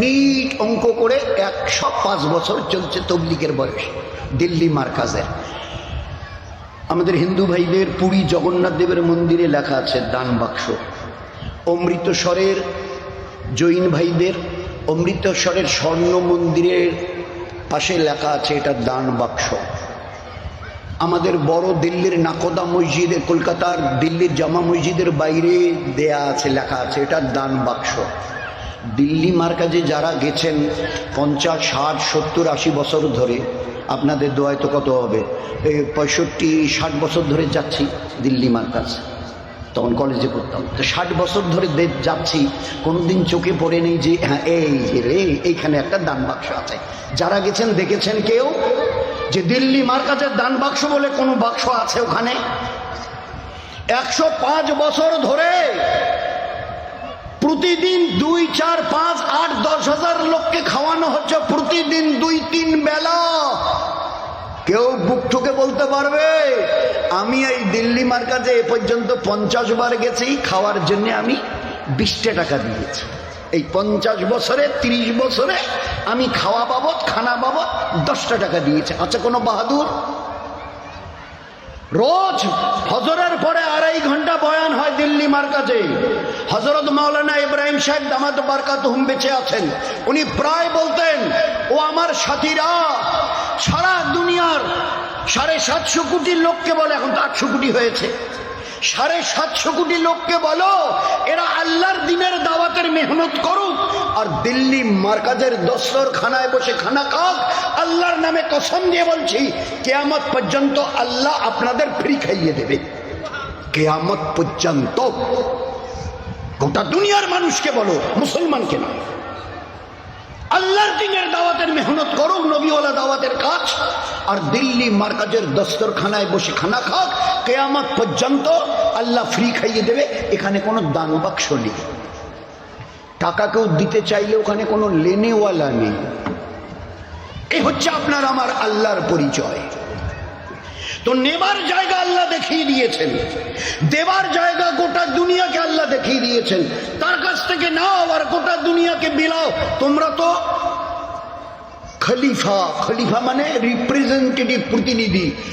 NEET অঙ্ক করে একশো পাঁচ বছর চলছে তবলিকের বয়স, দিল্লি মার্কাজের। আমাদের হিন্দু ভাইদের পুরী জগন্নাথ দেবের মন্দিরে লেখা আছে দান বাক্স। অমৃতসরের জৈন ভাইদের অমৃতসরের স্বর্ণ মন্দিরের পাশে লেখা আছে এটা দান বাক্স। আমাদের বড় দিল্লির নাকোদা মসজিদে, কলকাতার দিল্লির জামা মসজিদের বাইরে দেয়া আছে, লেখা আছে এটা দান বাক্স। দিল্লি মার্কাজে যারা গেছেন পঞ্চাশ, ষাট, সত্তর, আশি বছর ধরে, আপনাদের দোয়ায় তো কত হবে? এই পঁয়ষট্টি, ষাট বছর ধরে যাচ্ছি দিল্লি মার্কাজ। তখন কলেজে পড়তাম। তো ষাট বছর ধরে যাচ্ছি, কোনোদিন চোখে পড়ে নেই যে হ্যাঁ এই যে রে, এইখানে একটা দান বাক্স আছে। যারা গেছেন, দেখেছেন কেউ? যে দিল্লি মার্কাজের দান বাক্স বলে কোনো বাক্স আছে ওখানে? একশো পাঁচ বছর ধরে প্রতিদিন দুই, চার, পাঁচ, আট, দশ হাজার লোককে খাওয়ানো হচ্ছে। প্রতিদিন দুই, তিন বেলা। কেউ বুক ঠুকে বলতে পারবে, আমি এই দিল্লি মার্কাজে এ পর্যন্ত পঞ্চাশ বার গেছি, খাওয়ার জন্য আমি বিশটা টাকা দিয়েছি। এই পঞ্চাশ বছরে, তিরিশ বছরে আমি খাওয়া বাবদ, খানা বাবদ দশটা টাকা দিয়েছি। আচ্ছা কোনো বাহাদুর? রোজ হজরের পরে আড়াই দিল্লি মার্কাজে হজরত মাওলানা ইব্রাহিম সাহেব দামাত বারকাত হুম বেঁচে আছেন। উনি প্রায় বলতেন, ও আমার সাথীরা, সারা দুনিয়ার সাড়ে সাতশো কোটি লোককে বলে, এখন তো আটশো কোটি হয়েছে। সাড়ে সাতশো কোটি লোককে বলো, এরা আল্লাহর দিনের দাওয়াতের মেহনত করুক, আর দিল্লি মার্কাজের দস্তর খানায় বসে খানা খাক, আল্লাহর নামে কসম দিয়ে বলছি, কেয়ামত পর্যন্ত আল্লাহ আপনাদের ফ্রি খাইয়ে দেবে। কেয়ামত পর্যন্ত গোটা দুনিয়ার মানুষকে বলো, মুসলমানকে না। আল্লাহর দিনের দাওয়াতের মেহনত করুক নবীওয়ালা দাওয়াতের কাজ, আর দিল্লি মার্কাজের দস্তরখানায় বসে খানা খাক, কেয়ামত পর্যন্ত আল্লাহ ফ্রি খাইয়ে দেবে, এখানে কোনো দান বাক্স নেই। টাকা কেউ দিতে চাইলে ওখানে কোনো লেনেওয়ালা নেই। এ হচ্ছে আপনার, আমার আল্লাহর পরিচয়। তো নেবার জায়গা আল্লাহ দেখিয়ে দিয়েছেন। দেবার জায়গা গোটা দুনিয়াকে আল্লাহ দেখিয়ে দিয়েছেন। তার কাছ থেকে নাও আর গোটা দুনিয়াকে বিলাও। তোমরা তো খলিফা খলিফা মানে রিপ্রেজেন্টেটিভ প্রতিনিধি।